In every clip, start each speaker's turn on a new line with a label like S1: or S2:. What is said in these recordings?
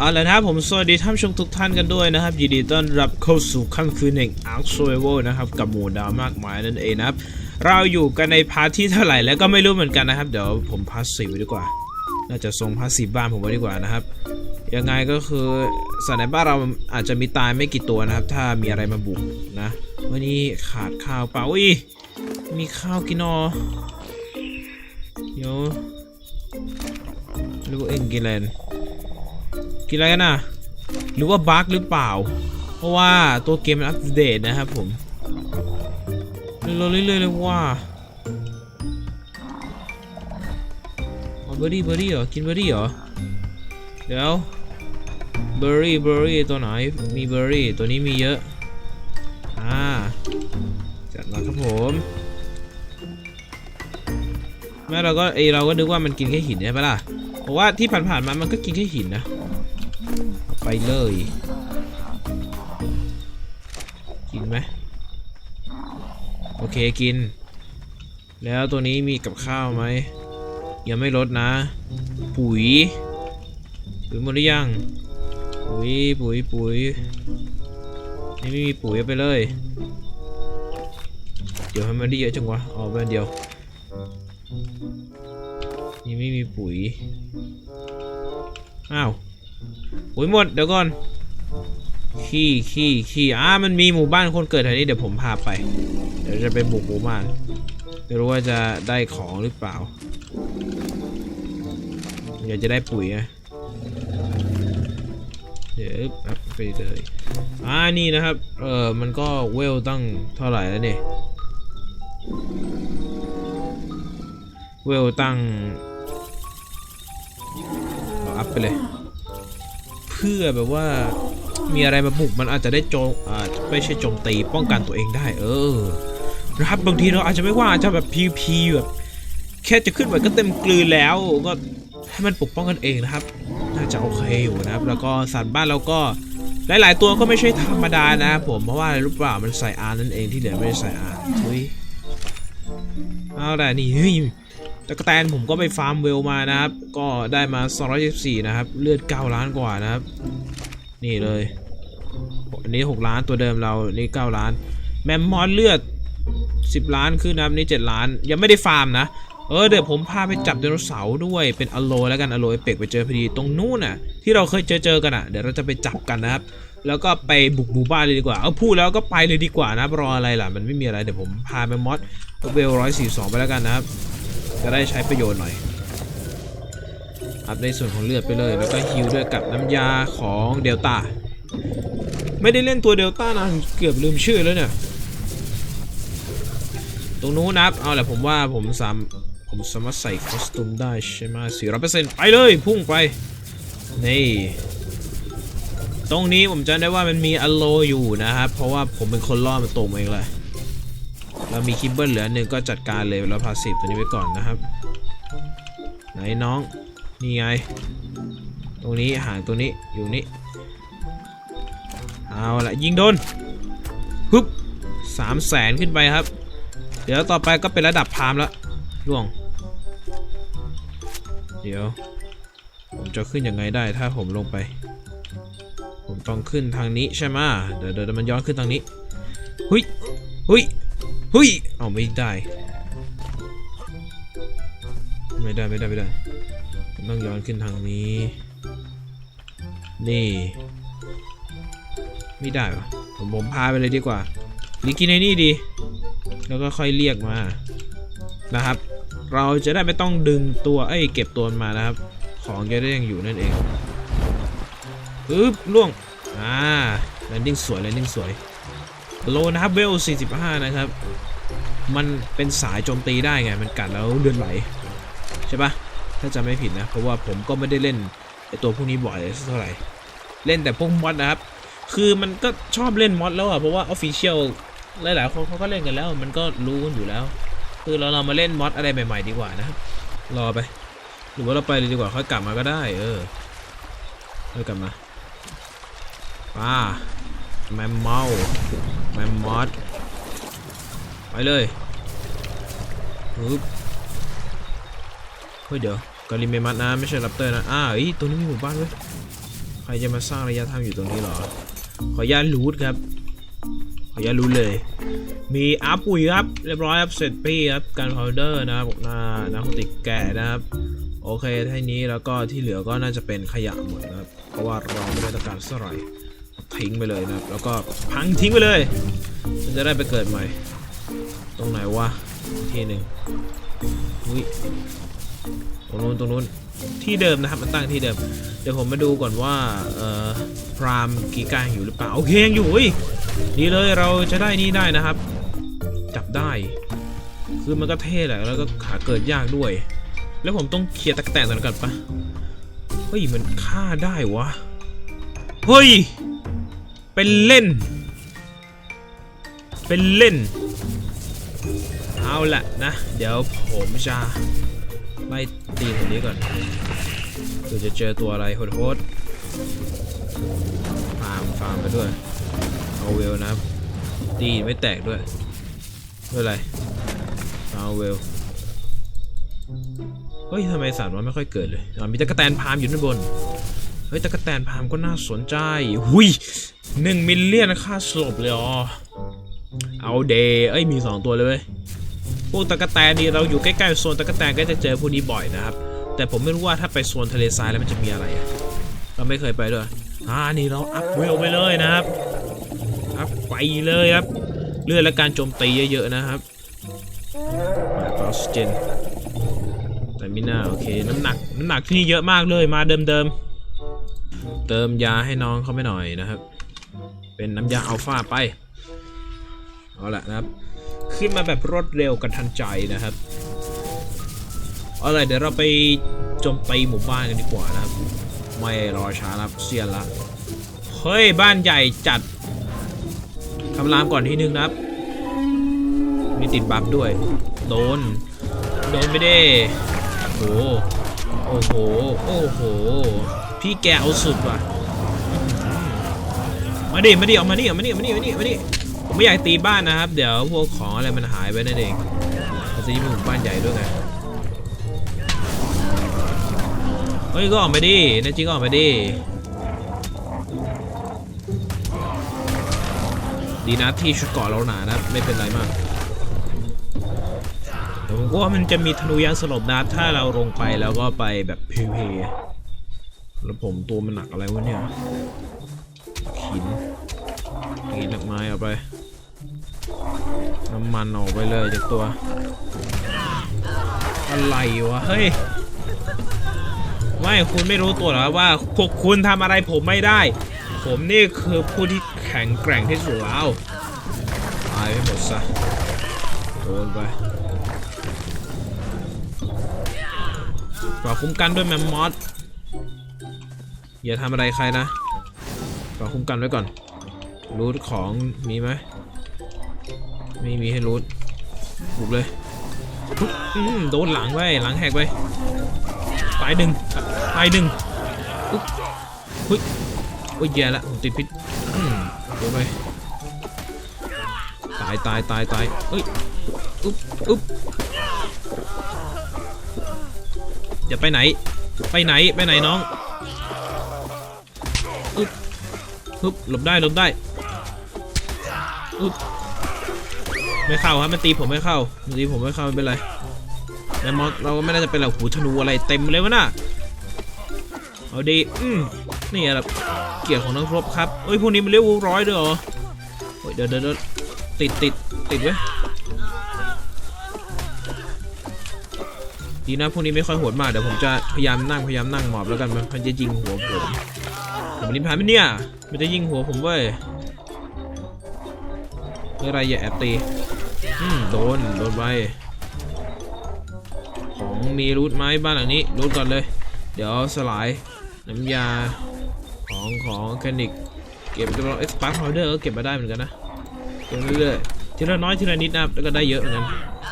S1: เอาละนะครับผมสวัสดีท่านผู้ชมทุกท่านกันด้วยนะครับ ยินดีต้อนรับเข้าสู่ค่ำคืนแห่ง Ark Survival นะครับกับหมู่ดาวมากมายนั่นเองนะครับ เราอยู่กันในพาร์ทที่เท่าไหร่แล้วก็ไม่รู้เหมือนกันนะครับ เดี๋ยวผมพาสซีฟไว้ดีกว่า น่าจะทรงพาสซีฟบ้านผมไว้ดีกว่านะครับ ยังไงก็คือสัตว์ในบ้านเราอาจจะมีตายไม่กี่ตัวนะครับ ถ้ามีอะไรมาบุกนะวันนี้ขาดข้าวเปล่าอุ้ยมีข้าวกินอเดี๋ยวรือว่าเอ็งกินอะไร กินอะไรกันน่ะหรือว่าบั๊กหรือเปล่า เพราะว่าตัวเกมมันอัปเดตนะครับผมเรื่อยๆเรื่อยๆเลยว่าเบอร์รี่เบอร์รี่เหรอ กินเบอร์รี่เหรอ เดี๋ยวเบอร์รี่เบอร์รี่ตัวไหน มีเบอร์รี่ตัวนี้มีเยอะ อ่า จัดมาครับผมแม่เราก็เอเราก็นึกว่ามันกินแค่หินใช่ปะล่ะ ราะว่าที่ผ่านๆมามันก็กินแค่หินนะ ไปเลย กินไหมโอเคกิน แล้วตัวนี้มีกับข้าวไหม ยังไม่ลดนะ ปุ๋ย ปุ๋ยหมดหรือยัง ปุ๋ย ปุ๋ย ปุ๋ย นี่ไม่มีปุ๋ยไปเลย เดี๋ยวให้มันได้เยอะจังวะเอาไปอันเดียว นี่ไม่มีปุ๋ย อ้าวปุ๋ยหมดเดี๋ยวก่อน ขี้ขี้ขี้อ่ามันมีหมู่บ้านคนเกิดแถวนี้เดี๋ยวผมพาไป เดี๋ยวจะไปบุกหมู่บ้านไม่รู้ว่าจะได้ของหรือเปล่าอยากจะได้ปุ๋ยไงเดี๋ยวไปเลยอ่านี่นะครับ เออมันก็เวลตั้งเท่าไหร่แล้วเนี่ย เวลตั้ง อัพไปเลย เพื่อแบบว่ามีอะไรมาบุกมันอาจจะได้โจมอ่าไม่ใช่โจมตีป้องกันตัวเองได้ เออนะครับบางทีเราอาจจะไม่ว่าอาจจะแบบพีพีแบบแค่จะขึ้นไปก็เต็มกลืนแล้วก็ให้มันปกป้องกันเองนะครับ น่าจะโอเคอยู่นะครับ แล้วก็สัตว์บ้านเราก็หลาย ๆ ตัวก็ไม่ใช่ธรรมดานะผมเพราะว่ารู้เปล่ามันใส่อาร์นั่นเองที่เหลือไม่ได้ใส่อาร์เฮ้ยเอาแต่นี่เฮ้ย ตะกแตนผมก็ไปฟาร์มเวลมานะครับ ก็ได้มา214นะครับ เลือด 9 ล้านกว่านะครับ นี่เลย อันนี้ 6 ล้านตัวเดิมเรา นี่ 9 ล้าน แมมมอนเลือด 10 ล้านขึ้นนะครับ นี่ 7 ล้าน ยังไม่ได้ฟาร์มนะ เออ เดี๋ยวผมพาไปจับไดโนเสาร์ด้วย เป็นอโลแล้วกันอโลเอเป็กไปเจอพอดี ตรงนู้นน่ะ ที่เราเคยเจอเจอกันอะ เดี๋ยวเราจะไปจับกันนะครับ แล้วก็ไปบุกหมู่บ้านเลยดีกว่า เอาพูดแล้วก็ไปเลยดีกว่านะ รออะไรล่ะ มันไม่มีอะไร เดี๋ยวผมพาไปมมอสเวลร้อยสี่สองไปแล้วกันนะครับ จะได้ใช้ประโยชน์หน่อย อัพในส่วนของเลือดไปเลย แล้วก็ฮิลด้วยกับน้ำยาของเดลต้า ไม่ได้เล่นตัวเดลต้านานเกือบลืมชื่อแล้วเนี่ย ตรงนู้นนะครับ เอาแหละผมว่าผมสามผมสามารถใส่คอสตูมได้ใช่ไหมสี่ร้อยเปอร์เซ็นต์ไปเลย พุ่งไป นี่ ตรงนี้ผมจำได้ว่ามันมีอโลอยู่นะครับ เพราะว่าผมเป็นคนล่อมันตรงเองเลย เรามีคิมเบิลเหลือหนึ่งก็จัดการเลยแล้วพาสิบตัวนี้ไว้ก่อนนะครับ ไหนน้องนี่ไง ตรงนี้ห่างตัวนี้อยู่นี่เอาละยิงโดนฮึบสามแสนขึ้นไปครับ เดี๋ยวต่อไปก็เป็นระดับพามแล้วล่วง เดี๋ยว ผมจะขึ้นยังไงได้ถ้าผมลงไป ผมต้องขึ้นทางนี้ใช่ไหมเดี๋ยวเดี๋ยวมันย้อนขึ้นทางนี้ หุยหุย หุยเอาไม่ได้ ไม่ได้ไม่ได้ไม่ได้ต้องย้อนขึ้นทางนี้ นี่ ไม่ได้ปะผมผมพาไปเลยดีกว่าหรือกินไอ้นี่ดี แล้วก็ค่อยเรียกมานะครับ เราจะได้ไม่ต้องดึงตัวเอ้ยเก็บตัวมันมานะครับ ของจะได้ยังอยู่นั่นเองปึ๊บล่วงอ่าแลนดิ้งสวยแลนดิ้งสวย โลนะครับเวล 45 นะครับ มันเป็นสายโจมตีได้ไง มันกัดแล้วเลือดไหล ใช่ปะถ้าจำไม่ผิดนะ เพราะว่าผมก็ไม่ได้เล่นไอตัวพวกนี้บ่อยเท่าไหร่ เล่นแต่พวกมอดนะครับ คือมันก็ชอบเล่นมอดแล้วอะ เพราะว่าออฟฟิเชียลหลายๆคนเขาก็เล่นกันแล้ว มันก็รู้กันอยู่แล้ว คือเราเรามาเล่นมอดอะไรใหม่ๆดีกว่านะครับ รอไป หรือว่าเราไปเลยดีกว่าค่อยกลับมาก็ได้ เออค่อยกลับมาป้าแมมเมา แมมมอดไปเลยปึ๊บเฮ้ยเดี๋ยวกาลิเมมัสนะไม่ใช่รับเตอร์นะอ้าวเอ้ยตัวนี้มีหมู่บ้านเว้ยรจะมาสร้างระยะทางอยู่ตรงนี้หรอ ขออนุญาตรูทครับ ขออนุญาตรูทเลย มีอัพปุ๋ยครับ เรียบร้อยครับเสร็จปี้ครับการพาวเดอร์นะครับหน้าน้ำติกแก่นะครับ โอเคท่านี้แล้วก็ที่เหลือก็น่าจะเป็นขยะหมดนะครับ เพราะว่าเราไม่ได้ต้องการสักไหร่ ทิ้งไปเลยนะครับ แล้วก็พังทิ้งไปเลยมันจะได้ไปเกิดใหม่ ตรงไหนวะที่หนึ่งอุ้ยตรงนู้นตรงนู้นที่เดิมนะครับมันตั้งที่เดิม เดี๋ยวผมมาดูก่อนว่าเอ่อพรามกีกางอยู่หรือเปล่าโอเคยังอยู่อุ้ยดีเลยเราจะได้นี่ได้นะครับ จับได้ คือมันก็เท่แหละแล้วก็ขาเกิดยากด้วย แล้วผมต้องเคลียร์ตะกแตนก่อนก่อนปะเฮ้ยมันฆ่าได้วะเฮ้ย เป็นเล่น เป็นเล่น เอาละนะ เดี๋ยวผมจะไล่ตีคนนี้ก่อนเดี๋ยวจะเจอตัวอะไรโหดๆฟาร์มฟาร์มไปด้วย เอาเวลนะ ตีไม่แตกด้วยไม่เป็นไรเอาเวลเฮ้ยทำไมสารมันไม่ค่อยเกิดเลยมีตะกแตนพามอยู่ด้านบน เฮ้ยตะกแตนพามก็น่าสนใจ หุย หนึ่งมิลเลียนค่าสลบเลยอ๋อเอาเดย์เอ้ยมี 2 ตัวเลยเว้ยพวกตะกแตนนี่เราอยู่ใกล้ๆโซนตะกแตนก็จะเจอพวกนี้บ่อยนะครับ แต่ผมไม่รู้ว่าถ้าไปโซนทะเลทรายแล้วมันจะมีอะไร เราไม่เคยไปด้วยอ่านี่เราอัพเวลไปเลยนะครับอัพไปเลยครับเลือดและการโจมตีเยอะๆนะครับมาออกซิเจนแต่มิน่าโอเคน้ำหนักน้ำหนักที่นี่เยอะมากเลยมาเดิมเดิมๆเติมยาให้น้องเขาไม่หน่อยนะครับ เป็นน้ำยาอัลฟาไป เอาละนะครับ ขึ้นมาแบบรวดเร็วกันทันใจนะครับ เอาลยเดี๋ยวเราไปจมตีหมู่บ้านกันดีกว่านะครับ ไม่รอช้าครับเซียนละ เฮ้ย บ้านใหญ่จัดคำรามก่อนทีนึงนะครับ มีติดบัฟด้วย โดน โดนไปเด้โอ้โห โอ้โห โอ้โห พี่แกเอาสุดว่ะ มาดิมาดิเอามานี่เอามานี่เอามานี่เอามานี่เอามานี่ผมไม่อยากตีบ้านนะครับ เดี๋ยวพวกของอะไรมันหายไปนั่นเองมันจะยิ่งเป็นบ้านใหญ่ด้วยไงเฮ้ยก็ออกมาดิน่จริงก็ออกมาดิดีนะที่ชุดเกาะเราหนานะไม่เป็นไรมากแต่ผมก็ว่ามันจะมีธนูยางสลบนะครับถ้าเราลงไปแล้วก็ไปแบบเพเพแล้วผมตัวมันหนักอะไรวะเนี่ย หินหินหนักไม้เอาไป น้ำมันออกไปเลยจากตัว อะไรวะ เฮ้ย ไม่คุณไม่รู้ตัวหรอว่าพวกคุณทำอะไรผมไม่ได้ ผมนี่คือผู้ที่แข็งแกร่งที่สุดแล้วตายไปหมดซะโดนไปฝากคุ้มกันด้วยแมมมอสอย่าทำอะไรใครนะ ฝากคุ้มกันไว้ก่อน รูทของมีไหมไม่มีให้รูทบุกเลยปุ๊บอืมโดนหลังไปหลังแหกไปตายหนึ่งตายหนึ่งอุ๊บเฮ้ยโอ้ยแย่ละผมติดพิษอืมโดนไปตายตายตายตายเฮ้ยอุ๊บอุ๊บอย่าไปไหน ไปไหน ไปไหนน้อง ฮึบหลบได้หลบได้อึบไม่เข้าครับมันตีผมไม่เข้ามันตีผมไม่เข้าไม่เป็นไรแต่มอสเราก็ไม่น่าจะเป็นหลักหูธนูอะไรเต็มเลยวะน่ะเอาดีอืมนี่แหละเกียรติของนักรบครับเอ้ยพวกนี้มันเรียกว่าร้อยด้วยเหรอโอ้ยเดี๋ยวเดี๋ยวเดี๋ยวติดติดติดไว้ดีนะพวกนี้ไม่ค่อยโหดมากเดี๋ยวผมจะพยายามนั่งพยายามนั่งหมอบแล้วกันมันจะยิงหัวผมผมริมพานไหมเนี่ย มันจะยิงหัวผมเว้ยเมื่อไรอย่าแอบตีอืมโดน โดนไปของมีรูทไหมบ้านหลังนี้ รูทก่อนเลย เดี๋ยวสลาย น้ำยาของของแคนิก เก็บตัวเอ็กซ์พาร์ทพาวเดอร์ก็เก็บมาได้เหมือนกันนะเก็บเรื่อยๆทีละน้อยทีละนิดนะแล้วก็ได้เยอะเหมือนกัน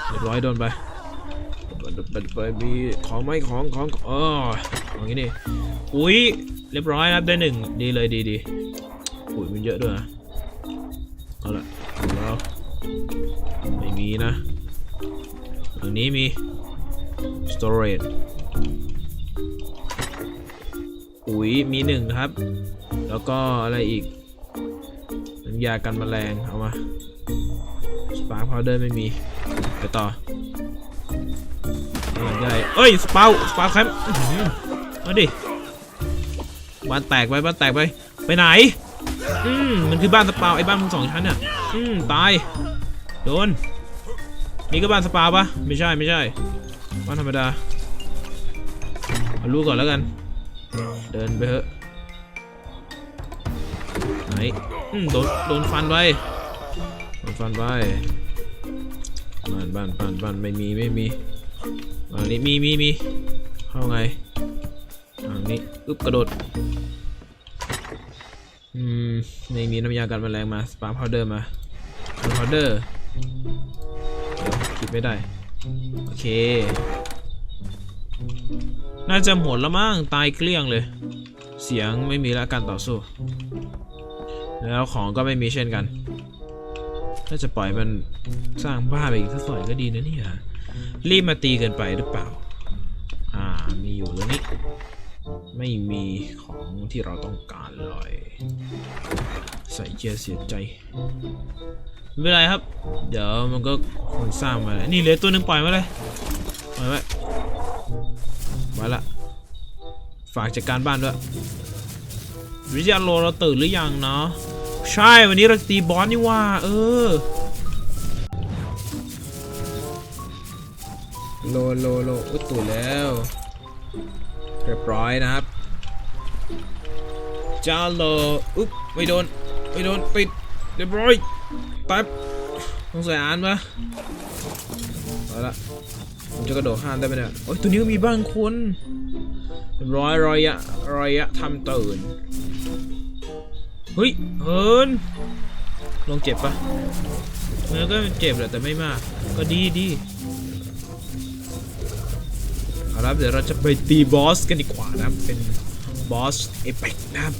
S1: เรียบร้อยโดนไปไปไปมีของไหมของของเอออย่างนี้นี่อุ้ยเรียบร้อยครับได้หนึ่งดีเลยดีดี เยอะด้วยนะเอาละแล้วไม่มีนะอันนี้มี storage ปุ๋ยมีหนึ่งครับ แล้วก็อะไรอีกน้ำยากันแมลงเอามาสปาร์คพาวเดอร์ไม่มี ไปต่อไรได้เอ้ย สปาวสปาร์คแคมมาดิบ้านแตกไปบ้านแตกไป ไปไหน อืมมันคือบ้านสปาวไอ้บ้านมึงสองชั้นอะ อืมตาย โดน นี่ก็บ้านสปาวปะไม่ใช่ไม่ใช่ บ้านธรรมดา เอาลูกก่อนแล้วกัน เดินไปเถอะ ไหน อืมโดนโดนฟันไปโดนฟันไปบ้านบ้านบ้านบ้านไม่มีไม่มีบ้านนี้มีมีมีเข้าไงทางนี้อึ๊บกระโดด อืมไม่มีน้ำยากันแมลงมาสปาร์พาวเดอร์มาพาวเดอร์คิดไม่ได้ โอเค น่าจะหมดแล้วมั้งตายเกลี้ยงเลย เสียงไม่มีแล้วการต่อสู้ แล้วของก็ไม่มีเช่นกันถ้าจะปล่อยมันสร้างบ้าไปอีกสักหน่อยก็ดีนะเนี่ยรีบมาตีเกินไปหรือเปล่า ไม่มีของที่เราต้องการเลย ใส่เจียเสียใจไม่เป็นไรครับ เดี๋ยวมันก็คงสร้างมาแหละนี่เหลือตัวหนึ่งปล่อยมาเลยปล่อยไว้มาละฝากจัดการบ้านด้วยวิทยาโลเราตื่นหรือยังเนาะใช่วันนี้เราตีบอสนี่ว่า เออโลโลโลอุตื่นแล้ว เรียบร้อยนะครับ จ้าโลอุ๊บไม่โดนไม่โดนติดเรียบร้อยแป๊บต้องใส่อ่านปะเอาละผมจะกระโดดข้ามได้ไหมเนี่ยโอ้ยตัวนี้ก็มีบ้างคนเรียบร้อยรอยอะรอยอะทำตื่นเฮ้ยเฮิร์นลงเจ็บปะเนื้อก็เจ็บแหละแต่ไม่มาก ก็ดีดีครับเดี๋ยวเราจะไปตีบอสกันดีกว่านะเป็นบอสเอเปกนะครับ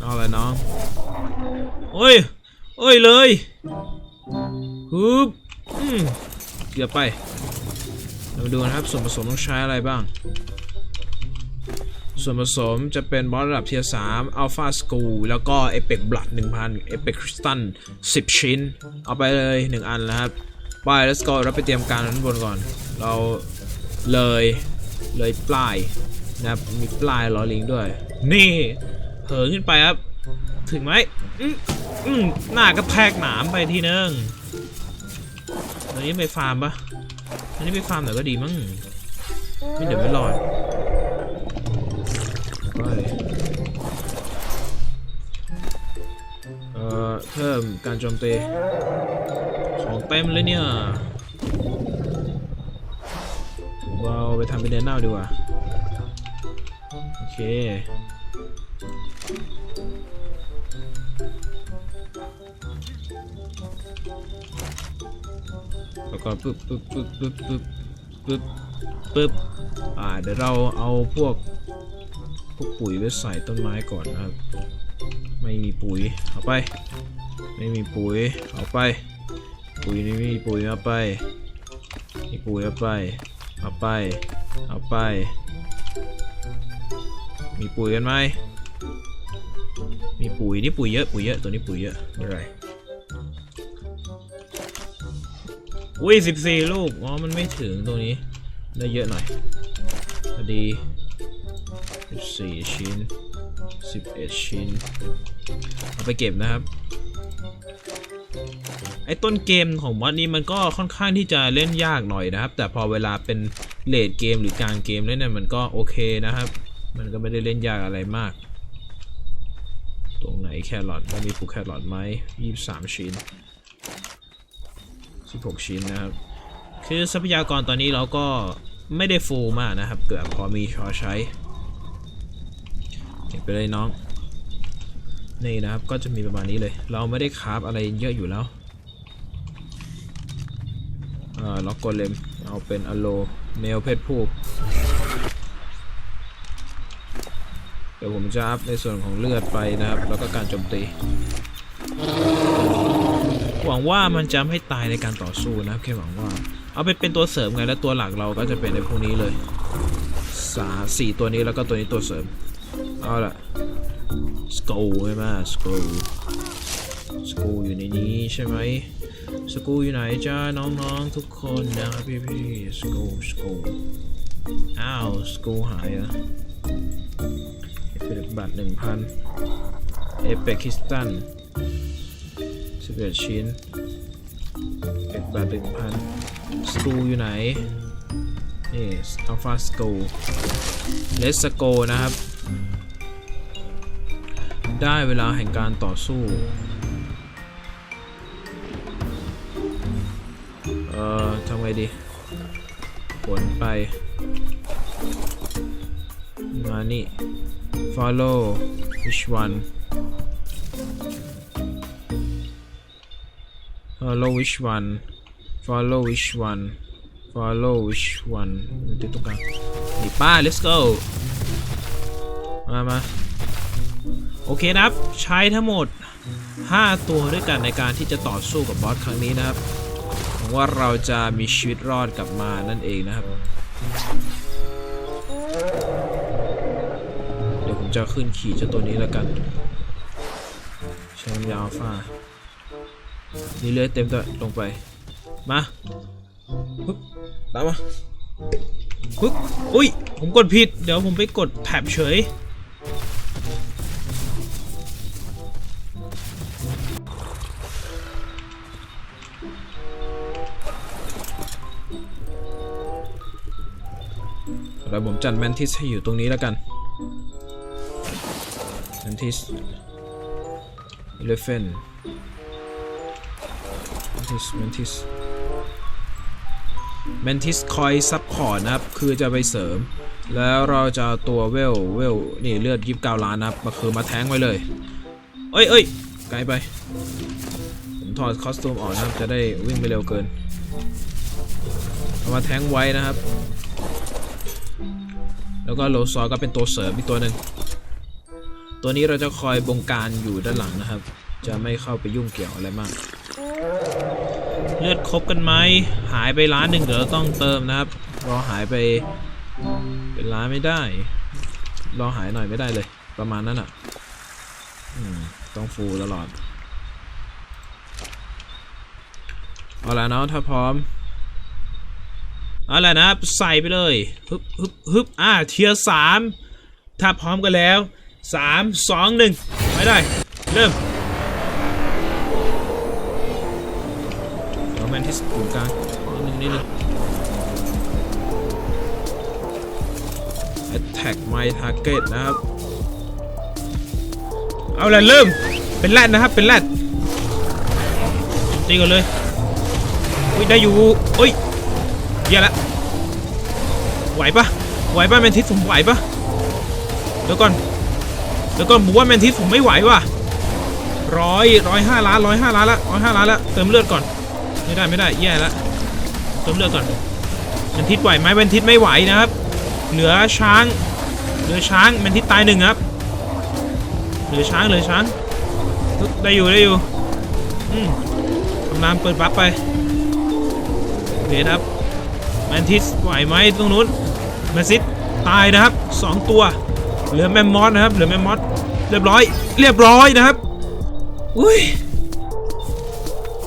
S1: เอาเลยน้องโอ้ยโอ้ยเลยฮึบเกือบไป เรามาดูนะครับส่วนผสมต้องใช้อะไรบ้าง ส่วนผสมจะเป็นบอสระดับเทียร์3 Alpha School แล้วก็ Epic Blood 1000 Epic Crystal 10ชิ้น เอาไปเลย1อันนะครับ ไป let's go เราไปเตรียมการด้นบนก่อน เราเลยเลยปลายนะครับมีปลายล้อลิงด้วย นี่ เหินขึ้นไปครับ ถึงไหมอืมหน้ากระแทกหนามไปทีนึงตอนนี้ไปฟาร์มปะตอนนี้ไปฟาร์มหน่อยก็ดีมั้ง ไม่เดี๋ยวไม่รอดเอ่อเพิ่มการโจมตีของเต็มเลยเนี่ยเราไปทำเป็นเดนเน่าดีกว่า โอเค แล้วก็ปึ๊บปึ๊บปึ๊บปึ๊บปึ๊บปึ๊บปึ๊บอ่าเดี๋ยวเราเอาพวกพวกปุ๋ยไว้ใส่ต้นไม้ก่อนนะครับ ไม่มีปุ๋ยเอาไป ไม่มีปุ๋ยเอาไป ปุ๋ยนี่ไม่มีปุ๋ยเอาไปมีปุ๋ยเอาไปเอาไปเอาไป มีปุ๋ยกันไหม ปุ๋ยนี่ปุ๋ยเยอะปุ๋ยเยอะตัวนี้ปุ๋ยเยอะไม่เป็นไรอุ้ยสิบสี่ลูกอ๋อมันไม่ถึงตรงนี้ ได้เยอะหน่อยพอดีสิบสี่ชิ้นสิบเอ็ดชิ้น เอาไปเก็บนะครับไอ้ต้นเกมของมอดนี้มันก็ค่อนข้างที่จะเล่นยากหน่อยนะครับ แต่พอเวลาเป็นเลดเกมหรือกลางเกมเล่นเนี่ยมันก็โอเคนะครับ มันก็ไม่ได้เล่นยากอะไรมาก ตรงไหนแครอทมันมีปลูกแครอทไหมยี่สามชิ้น16ชิ้นนะครับ คือทรัพยากรตอนนี้เราก็ไม่ได้ฟูลมากนะครับ เกือบพอมีชอใช้เก็บไปเลยน้อง นี่นะครับก็จะมีประมาณนี้เลย เราไม่ได้คราฟอะไรเยอะอยู่แล้วล็อกโกเลมเอาเป็นอโลเมลเพศผู้ เดี๋ยวผมจะอัพในส่วนของเลือดไปนะครับ แล้วก็การโจมตี หวังว่ามันจะไม่ตายในการต่อสู้นะครับแค่หวังว่า เอาไปเป็นตัวเสริมไงแล้วตัวหลักเราก็จะเป็นในพวกนี้เลยสาสี่ตัวนี้แล้วก็ตัวนี้ตัวเสริม เอาละสกูใช่ไหมสกูสกูอยู่ในนี้ใช่ไหมสกูอยู่ไหนจ้าน้องๆทุกคนนะครับพี่ๆสกูสกูอ้าวสกูหายอะ เอฟเฟกบัตรหนึ่งพันเอเฟกคิสตันสิบเอ็ดชิ้นเอฟบัตรหนึ่งพันสกูอยู่ไหน นี่อัลฟาสกูเลสโกนะครับ ได้เวลาแห่งการต่อสู้เอ่อทำไงดีผลไป มานี่ follow which one follow which one follow which one follow which one นติดตรงกลางนี่ป้า let's go มามาโอเคนะครับ ใช้ทั้งหมด 5 ตัวด้วยกันในการที่จะต่อสู้กับบอสครั้งนี้นะครับหวังว่าเราจะมีชีวิตรอดกลับมานั่นเองนะครับ จะขึ้นขี่เจ้าตัวนี้แล้วกันใช้น้ำยาอัลฟานี่เลือดเต็มตัวลงไปมาปึ๊บตามมาปึ๊บอุ้ยผมกดผิด เดี๋ยวผมไปกดแท็บเฉยแล้วผมจัดแมนทิสให้อยู่ตรงนี้แล้วกัน แมนทิสเอเลฟเฟนแมนทิสแมนทิสแมนทิสคอยซับพอร์ตนะครับ คือจะไปเสริม แล้วเราจะตัวเวลเวลนี่เลือดยิบเก้าล้านนะครับมาคือมาแทงไว้เลย เอ้ยเอ้ยไกลไป ผมถอดคอสตูมออกนะครับ จะได้วิ่งไม่เร็วเกินเอามาแทงไว้นะครับ แล้วก็โลซอก็เป็นตัวเสริมอีกตัวหนึ่ง ตัวนี้เราจะคอยบงการอยู่ด้านหลังนะครับ จะไม่เข้าไปยุ่งเกี่ยวอะไรมาก เลือดครบกันไหมหายไปล้านหนึ่งเดี๋ยวต้องเติมนะครับรอหายไปเป็นล้านไม่ได้ รอหายหน่อยไม่ได้เลย ประมาณนั้นอะต้องฟูตลอดเอาละเนาะถ้าพร้อมเอาละนะครับใส่ไปเลยฮึบฮึบฮึบอ่าเทียร์สามถ้าพร้อมกันแล้ว สามสองหนึ่งไปได้ เริ่มเดี๋ยวแมนที่สกูลกลางนิดนึงนิดนึง attack my target นะครับ เอาละเริ่ม เป็นแรดนะครับ เป็นแรดตีก่อนเลยอุ้ยได้อยู่อุ้ยเหี้ยละ ไหวปะไหวปะแมนทิสผมไหวปะเดี๋ยวก่อน เดี๋ยวก่อนผมว่าแมนทิสผมไม่ไหวว่ะร้อยร้อยห้าล้านร้อยห้าล้านละร้อยห้าล้านละเติมเลือดก่อน ไม่ได้ไม่ได้แย่ละเติมเลือดก่อนแมนทิสไหวไหมแมนทิสไม่ไหวนะครับ เหลือช้างเหลือช้างแมนทิสตายหนึ่งครับเหลือช้างเหลือช้างได้อยู่ได้อยู่อืมตำนานเปิดบัฟไปโอเคครับแมนทิสไหวไหมตรงนู้นแมนซิสตายนะครับสองตัว เหลือแมมมอสนะครับ เหลือแมมมอสเรียบร้อย เรียบร้อยนะครับ อุ้ย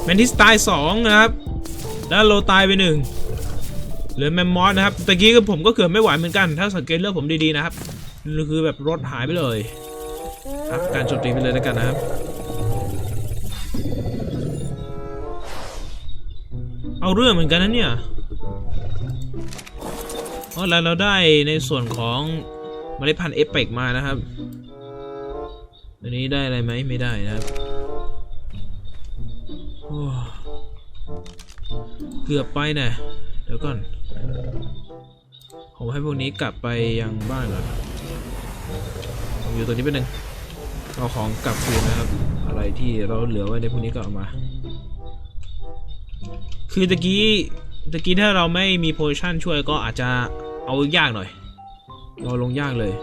S1: แมนทิสตายสองนะครับ แล้วโลตายไปหนึ่งเหลือแมมมอสนะครับ ตะกี้ก็ผมก็เกือบไม่ไหวเหมือนกัน ถ้าสังเกตเลือดผมดีๆนะครับ คือแบบรถหายไปเลยครับการโจมตีไปเลยแล้วกันนะครับ เอาเรื่องเหมือนกันนะเนี่ย อ๋อแล้วเราได้ในส่วนของ เมล็ดพันธุ์เอฟเปกมานะครับอันนี้ได้อะไรไหมไม่ได้นะครับเกือบไปนะเดี๋ยวก่อน ผมให้พวกนี้กลับไปยังบ้านก่อนผมอยู่ตัวนี้เป็นหนึ่งเอาของกลับคืนนะครับ อะไรที่เราเหลือไว้ในพวกนี้ก็เอามา คือตะกี้ตะกี้ถ้าเราไม่มีโพชั่นช่วยก็อาจจะเอายากหน่อย ราลงยากเลย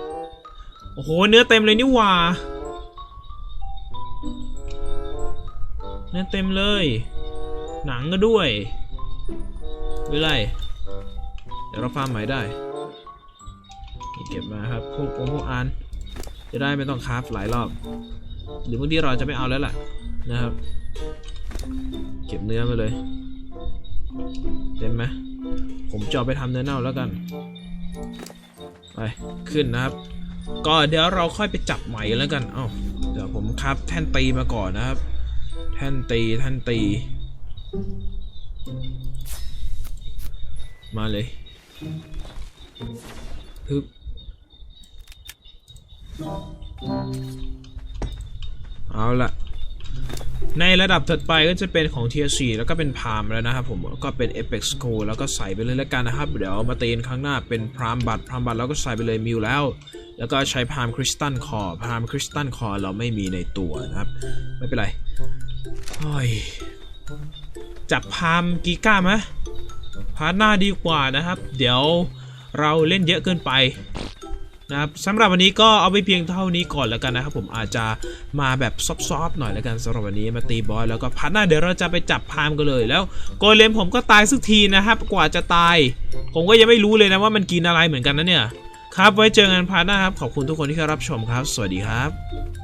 S1: โอ้โห เนื้อเต็มเลยนี่หว่า เนื้อเต็มเลย หนังก็ด้วยไม่ไร เดี๋ยวเราฟาร์มใหม่ได้เก็บมาครับ พวกพวกอันจะได้ไม่ต้องคราฟหลายรอบ หรือบางทีเราจะไม่เอาแล้วล่ะนะครับ เก็บเนื้อมาเลย เต็มไหมผมจะเอาไปทำเนื้อเน่าแล้วกัน ไปขึ้นนะครับ ก็เดี๋ยวเราค่อยไปจับใหม่แล้วกันเอ้าเดี๋ยวผมครับแท่นตีมาก่อนนะครับ แท่นตีแท่นตี มาเลยฮึบเอาละ ในระดับถัดไปก็จะเป็นของ Tier 4แล้วก็เป็นพามแล้วนะครับผมก็เป็น Apex Gold แล้วก็ใส่ไปเลยแล้วกันนะครับ เดี๋ยวมาตีนครั้งหน้าเป็นพรามบัตรพรามบัตรแล้วก็ใส่ไปเลยมิวแล้ว แล้วก็ใช้พามคริสตัลคอพามคริสตัลคอเราไม่มีในตัวนะครับ ไม่เป็นไรโอ้ยจับพามกีก้าไหมพาร์ทหน้าดีกว่านะครับ เดี๋ยวเราเล่นเยอะเกินไป นะครับสำหรับวันนี้ก็เอาไปเพียงเท่านี้ก่อนแล้วกันนะครับผมอาจจะมาแบบซอฟๆหน่อยแล้วกันสำหรับวันนี้มาตีบอสแล้วก็พัดหน้าเดี๋ยวเราจะไปจับพามกันเลยแล้วโกเลมผมก็ตายสักทีนะครับ กว่าจะตาย ผมก็ยังไม่รู้เลยนะว่ามันกินอะไรเหมือนกันนะเนี่ยครับไว้เจอกันพาร์ทหน้าครับขอบคุณทุกคนที่เข้ารับชมครับ สวัสดีครับ